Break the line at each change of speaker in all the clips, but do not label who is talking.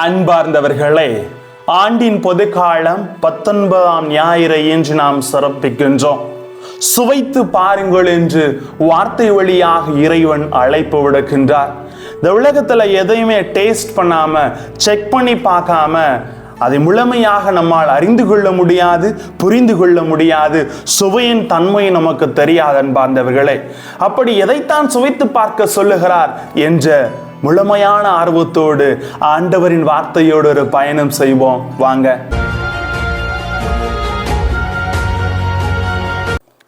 அன்பார்ந்தவர்களே ஆண்டின் பொதுக்காலம் பத்தொன்பதாம் ஞாயிறை என்று நாம் சிறப்பிக்கின்றோம். சுவைத்து பாருங்கள் என்று வார்த்தை வழியாக இறைவன் அழைப்பு விடுக்கின்றார். இந்த உலகத்துல எதையுமே டேஸ்ட் பண்ணாம செக் பண்ணி பார்க்காம அதை முழுமையாக நம்மால் அறிந்து கொள்ள முடியாது புரிந்து கொள்ள முடியாது. சுவையின் தன்மை நமக்கு தெரியாது அன்பார்ந்தவர்களே. அப்படி எதைத்தான் சுவைத்து பார்க்க சொல்லுகிறார் என்ற முழுமையான ஆர்வத்தோடு ஆண்டவரின் வார்த்தையோடு ஒரு பயணம் செய்வோம். வாங்க.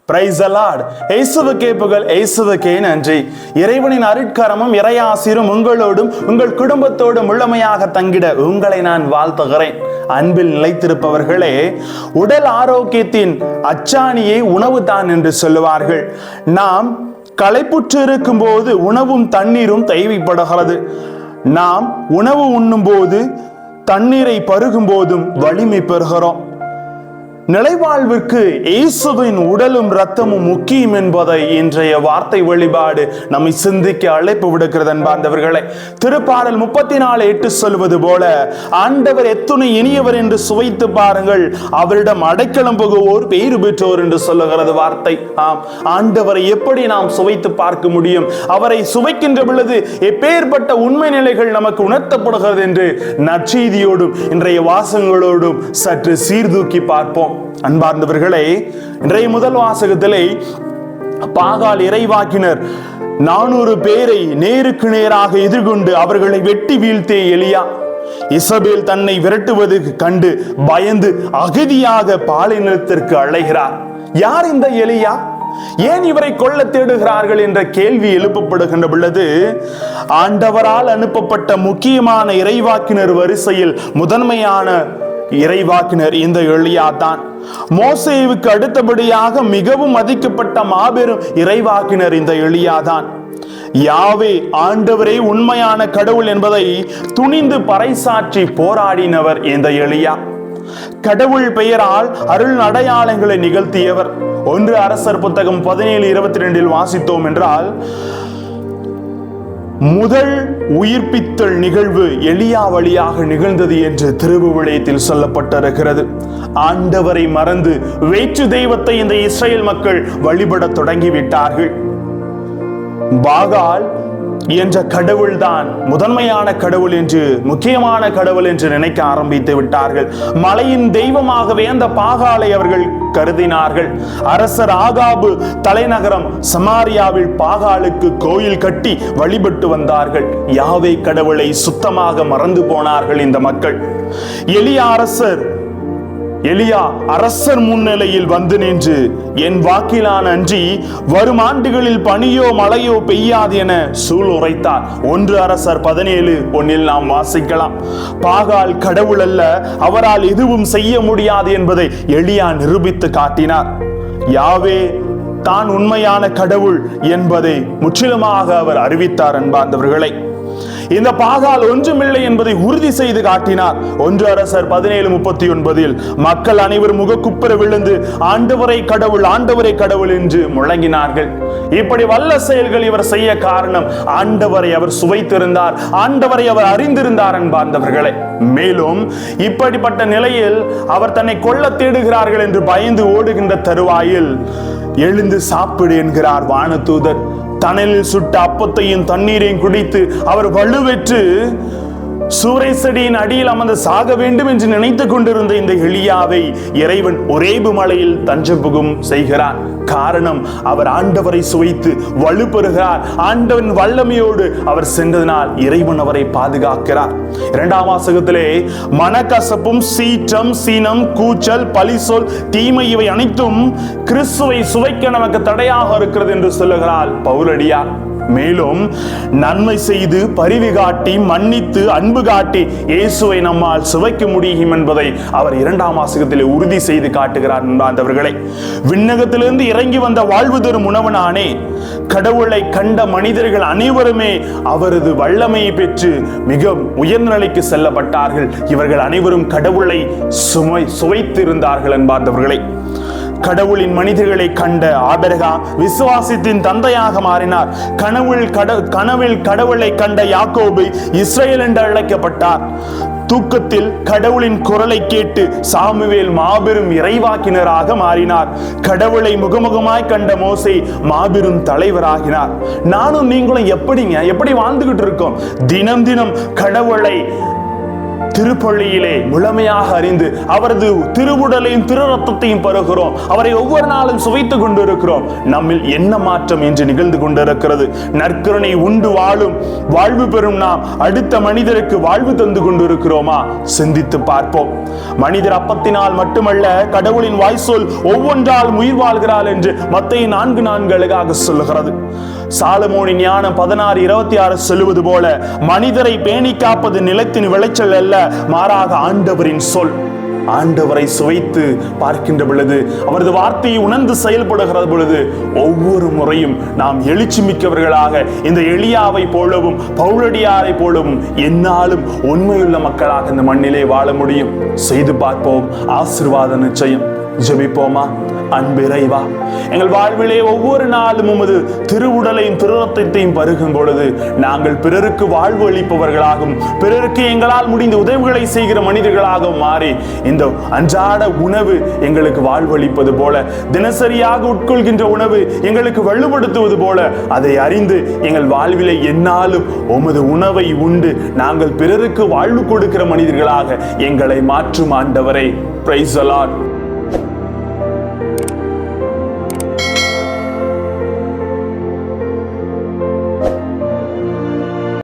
பிரைஸ் அலாட் இயேசுவுக்கே புகழ் இயேசுவுக்கே நன்றி. இறைவனின் அருட்கரமும் இறையாசிரும் உங்களோடும் உங்கள் குடும்பத்தோடும் முழுமையாக தங்கிட உங்களை நான் வாழ்த்துகிறேன். அன்பில் நிலைத்திருப்பவர்களே உடல் ஆரோக்கியத்தின் அச்சாணியை உணவு தான் என்று சொல்லுவார்கள். நாம் களைப்புற்று இருக்கும் போது உணவும் தண்ணீரும் தேவைப்படுகிறது நாம் உணவு உண்ணும் போது தண்ணீரை பருகும் போதும் வலிமை பெறுகிறோம். நிலைவாழ்விற்கு இயேசுவின் உடலும் ரத்தமும் முக்கியம் என்பதை இன்றைய வார்த்தை வழிபாடு நம்மை சிந்திக்க அழைப்பு விடுக்கிறது அன்பார்ந்தவர்களே திருப்பாடல் முப்பத்தி நாலு எட்டு சொல்வது போல ஆண்டவர் எத்துணை இனியவர் என்று சுவைத்து பாருங்கள் அவரிடம் அடைக்கலம் புகுவோர் பெயர் பெற்றோர் என்று சொல்லுகிறது வார்த்தை. ஆம் ஆண்டவரை எப்படி நாம் சுவைத்து பார்க்க முடியும்? அவரை சுவைக்கின்ற பொழுது எப்பேற்பட்ட உண்மை நிலைகள் நமக்கு உணர்த்தப்படுகிறது என்று நற்செய்தியோடும் இன்றைய வாசங்களோடும் சற்று சீர்தூக்கி பார்ப்போம். அன்பார்ந்தவர்களே இன்றைய முதல் வாசகத்திலே பாகால் இறைவாக்கினர் நானூறு பேரை நேருக்கு நேராக எதிர்கொண்டு அவர்களை வெட்டி வீழ்த்தே எலியா இசபேல் தன்னை விரட்டுவது கண்டு பயந்து அகதியாக பாலைநிலத்திற்கு அழைகிறார். யார் இந்த எலியா? ஏன் இவரை கொல்ல தேடுகிறார்கள் என்ற கேள்வி எழுப்பப்படுகின்ற பொழுது ஆண்டவரால் அனுப்பப்பட்ட முக்கியமான இறைவாக்கினர் வரிசையில் முதன்மையான இறைவாக்கினர் இந்த எளியா தான் மோசேவுக்கு அடுத்தபடியாக மிகவும் மதிக்கப்பட்ட மாபெரும் இறைவாக்கினர் இந்த எளியா தான் யாவே ஆண்டவரே உண்மையான கடவுள் என்பதை துணிந்து பறைசாற்றி போராடினவர் இந்த எளியா கடவுள் பெயரால் அருள் அடையாளங்களை நிகழ்த்தியவர். ஒன்று அரசர் புத்தகம் பதினேழு இருபத்தி ரெண்டில் வாசித்தோம் என்றால் முதல் உயிர்ப்பித்தல் நிகழ்வு எளியா வழியாக நிகழ்ந்தது என்று திருவுவிளையத்தில் சொல்லப்பட்டிருக்கிறது. ஆண்டவரை மறந்து வேற்று தெய்வத்தை இந்த இஸ்ரேல் மக்கள் வழிபடத் தொடங்கிவிட்டார்கள். பாகால் என்ற கடவுள்தான். முதன்மையான கடவுள் என்று முக்கியமான கடவுள் என்று நினைக்க ஆரம்பித்து விட்டார்கள். மலையின் தெய்வமாகவே அந்த பாகாலை அவர்கள் கருதினார்கள். அரசர் ஆகாபு தலைநகரம் சமாரியாவில் பாகாலுக்கு கோயில் கட்டி வழிபட்டு வந்தார்கள். யாவை கடவுளை சுத்தமாக மறந்து போனார்கள் இந்த மக்கள். எளிய அரசர் எலியா அரசர் முன்னிலையில் வந்து நின்று என் வாக்கிலான் அன்றி வரும் ஆண்டுகளில் பனியோ மழையோ பெய்யாது என சூழ் உரைத்தார் ஒன்று அரசர் பதினேழு ஒன்னில் நாம் வாசிக்கலாம். பாகால் கடவுள் அல்ல அவரால் எதுவும் செய்ய முடியாது என்பதை எலியா நிரூபித்து காட்டினார். யாவே தான் உண்மையான கடவுள் என்பதை முற்றிலுமாக அவர் அறிவித்தார் அன்பார்ந்தவர்களை. இந்த பாகால் ஒன்றுமில்லை என்பதை உறுதி செய்து காட்டினார். ஒன்று அரசர் பதினேழு முப்பத்தி ஒன்பதில் மக்கள் அனைவரும் முகக்குப்புற விழுந்து ஆண்டவரை கடவுள் ஆண்டவரை கடவுள் என்று முழங்கினார்கள். இப்படி வல்ல செயல்கள் இவர் செய்ய காரணம் ஆண்டவரை அவர் சுவைத்திருந்தார் ஆண்டவரை அவர் அறிந்திருந்தார் என்பார்ந்தவர்களே மேலும் இப்படிப்பட்ட நிலையில் அவர் தன்னை கொல்ல தேடுகிறார்கள் என்று பயந்து ஓடுகின்ற தருவாயில் எழுந்து சாப்பிடு என்கிறார் வானதூதர். தணலில் சுட்ட அப்பத்தையும் தண்ணீரையும் குடித்து அவர் வலுவெற்று சூறை அடியில் அமர்ந்து சாக வேண்டும் என்று நினைத்துக் கொண்டிருந்த இந்த எளியாவை இறைவன் ஒரேபு மலையில் தஞ்சம் புகும் செய்கிறார் காரணம் அவர் ஆண்டவரை சுவைத்து வலுப்பெறுகிறார் ஆண்டவன் வல்லமையோடு அவர் சென்றதனால் இறைவன் அவரை பாதுகாக்கிறார். இரண்டாம் வாசகத்திலே மனக்கசப்பும் சீற்றம் சீனம் கூச்சல் பலிசொல் தீமை இவை அனைத்தும் கிறிஸ்துவை சுவைக்க நமக்கு தடையாக இருக்கிறது என்று சொல்லுகிறார் பவுலடியார். மேலும் நன்மை செய்து பரிவு காட்டி மன்னித்து அன்பு காட்டி இயேசுவை நம்மால் சுவைக்க முடியும் என்பதை அவர் இரண்டாம் வாசகத்தில் உறுதி செய்து காட்டுகிறார் அன்பர்களே விண்ணகத்திலிருந்து இறங்கி வந்த வாழ்வு தரும் உணவனானே கடவுளை கண்ட மனிதர்கள் அனைவருமே அவரது வல்லமையை பெற்று மிக உயர்நிலைக்கு செல்லப்பட்டார்கள். இவர்கள் அனைவரும் கடவுளை சுமை சுவைத்திருந்தார்கள் என்பார்ந்தவர்களை கடவுளின் மனிதர்களை கண்ட ஆபரகாம் விசுவாசத்தின் தந்தையாக மாறினார். கனவுள் கட கனவில் கடவுளை கண்ட யாக்கோபு இஸ்ரேல் என்று அழைக்கப்பட்டார். தூக்கத்தில் கடவுளின் குரலை கேட்டு சாமுவேல் மாபெரும் இறைவாக்கினராக மாறினார். கடவுளை முகமுகமாய் கண்ட மோசை மாபெரும் தலைவராகினார். நானும் நீங்களும் எப்படிங்க எப்படி வாழ்ந்துகிட்டு இருக்கோம்? தினம் தினம் கடவுளை திருப்பள்ளியிலே முழுமையாக அறிந்து அவரது திருவுடலையும் திரு ரத்தத்தையும் பருகிறோம் அவரை ஒவ்வொரு நாளும் சுவைத்துக் கொண்டிருக்கிறோம். நம்மில் என்ன மாற்றம் என்று நிகழ்ந்து கொண்டிருக்கிறது? நற்கருணை உண்டு வாழும் வாழ்வு பெறும் நாம் அடுத்த மனிதருக்கு வாழ்வு தந்து கொண்டிருக்கிறோமா? சிந்தித்து பார்ப்போம். மனிதர் அப்பத்தினால் மட்டுமல்ல கடவுளின் வாய்சொல் ஒவ்வொன்றால் உயிர் வாழ்கிறாள் என்று மத்திய நான்கு நான்கு அழகாக சொல்லுகிறது. சாலமோனின் ஞானம் பதினாறு இருபத்தி ஆறு சொல்லுவது போல மனிதரை பேணி காப்பது நிலத்தின் விளைச்சல் அல்ல மாறாக ஆண்டவரின் சொல். ஆண்டவரை சுவைத்து பார்க்கின்ற பொழுது அவரது வார்த்தையை உணர்ந்து செயல்படுகிற பொழுது ஒவ்வொரு முறையும் நாம் எழுச்சி மிக்கவர்களாக இந்த எளியாவை போலவும் பௌரடியாரை போலவும் என்னாலும் உண்மையுள்ள மக்களாக இந்த மண்ணிலே வாழ முடியும். செய்து பார்ப்போம் ஆசிர்வாத நிச்சயம். ஜெபிப்போமா? அன்பிறைவா. எங்கள் வாழ்விலே ஒவ்வொரு நாளும் உமது திருவுடலையும் திருரத்தத்தையும் பருகும் பொழுது நாங்கள் பிறருக்கு வாழ்வு அளிப்பவர்களாகவும் பிறருக்கு எங்களால் முடிந்த உதவிகளை செய்கிற மனிதர்களாகவும் மாறி இந்த அன்றாட உணவு எங்களுக்கு வாழ்வு அளிப்பது போல தினசரியாக உட்கொள்கின்ற உணவு எங்களுக்கு வலுப்படுத்துவது போல அதை அறிந்து எங்கள் வாழ்விலே என்னாலும் உமது உணவை உண்டு. நாங்கள் பிறருக்கு வாழ்வு கொடுக்கிற மனிதர்களாக எங்களை மாற்றும் ஆண்டவரை. Price allot